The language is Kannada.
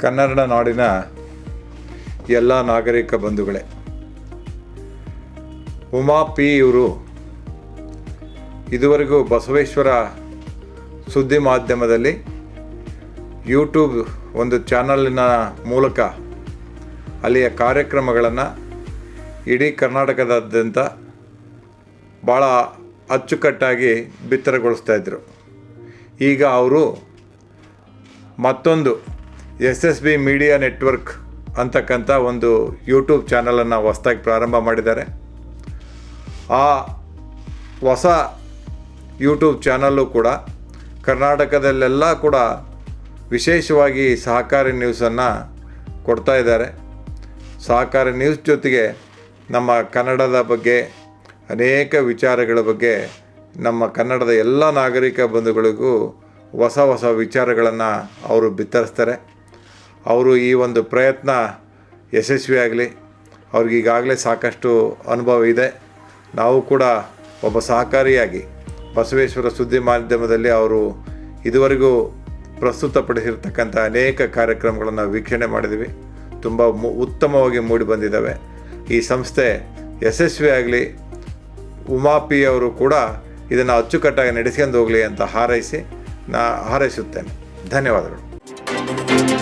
ಕನ್ನಡ ನಾಡಿನ ಎಲ್ಲ ನಾಗರಿಕ ಬಂಧುಗಳೇ, ಉಮಾ ಪಿ ಇವರು ಇದುವರೆಗೂ ಬಸವೇಶ್ವರ ಸುದ್ದಿ ಮಾಧ್ಯಮದಲ್ಲಿ ಯೂಟ್ಯೂಬ್ ಒಂದು ಚಾನಲಿನ ಮೂಲಕ ಅಲ್ಲಿಯ ಕಾರ್ಯಕ್ರಮಗಳನ್ನು ಇಡೀ ಕರ್ನಾಟಕದಾದ್ಯಂತ ಭಾಳ ಅಚ್ಚುಕಟ್ಟಾಗಿ ಬಿತ್ತರಗೊಳಿಸ್ತಾ ಇದ್ದರು ಈಗ ಅವರು ಮತ್ತೊಂದು S S B media network ಅಂತಕ್ಕಂಥ ಒಂದು ಯೂಟ್ಯೂಬ್ ಚಾನಲನ್ನು ಹೊಸದಾಗಿ ಪ್ರಾರಂಭ ಮಾಡಿದ್ದಾರೆ. ಆ ಹೊಸ ಯೂಟ್ಯೂಬ್ ಚಾನಲ್ಲು ಕೂಡ ಕರ್ನಾಟಕದಲ್ಲೆಲ್ಲ ಕೂಡ ವಿಶೇಷವಾಗಿ ಸಹಕಾರಿ ನ್ಯೂಸನ್ನು ಕೊಡ್ತಾ ಇದ್ದಾರೆ. ಸಹಕಾರಿ ನ್ಯೂಸ್ ಜೊತೆಗೆ ನಮ್ಮ ಕನ್ನಡದ ಬಗ್ಗೆ ಅನೇಕ ವಿಚಾರಗಳ ಬಗ್ಗೆ ನಮ್ಮ ಕನ್ನಡದ ಎಲ್ಲ ನಾಗರಿಕ ಬಂಧುಗಳಿಗೂ ಹೊಸ ಹೊಸ ವಿಚಾರಗಳನ್ನು ಅವರು ಬಿತ್ತರಿಸ್ತಾರೆ. ಅವರು ಈ ಒಂದು ಪ್ರಯತ್ನ ಯಶಸ್ವಿಯಾಗಲಿ. ಅವ್ರಿಗೀಗಾಗಲೇ ಸಾಕಷ್ಟು ಅನುಭವ ಇದೆ. ನಾವು ಕೂಡ ಒಬ್ಬ ಸಹಕಾರಿಯಾಗಿ ಬಸವೇಶ್ವರ ಸುದ್ದಿ ಮಾಧ್ಯಮದಲ್ಲಿ ಅವರು ಇದುವರೆಗೂ ಪ್ರಸ್ತುತಪಡಿಸಿರ್ತಕ್ಕಂಥ ಅನೇಕ ಕಾರ್ಯಕ್ರಮಗಳನ್ನು ವೀಕ್ಷಣೆ ಮಾಡಿದ್ದೀವಿ. ತುಂಬ ಉತ್ತಮವಾಗಿ ಮೂಡಿ ಬಂದಿದ್ದಾವೆ. ಈ ಸಂಸ್ಥೆ ಯಶಸ್ವಿಯಾಗಲಿ. ಉಮಾಪಿ ಅವರು ಕೂಡ ಇದನ್ನು ಅಚ್ಚುಕಟ್ಟಾಗಿ ನಡೆಸ್ಕೊಂಡು ಹೋಗಲಿ ಅಂತ ಹಾರೈಸಿ ನಾ ಹಾರೈಸುತ್ತೇನೆ. ಧನ್ಯವಾದಗಳು.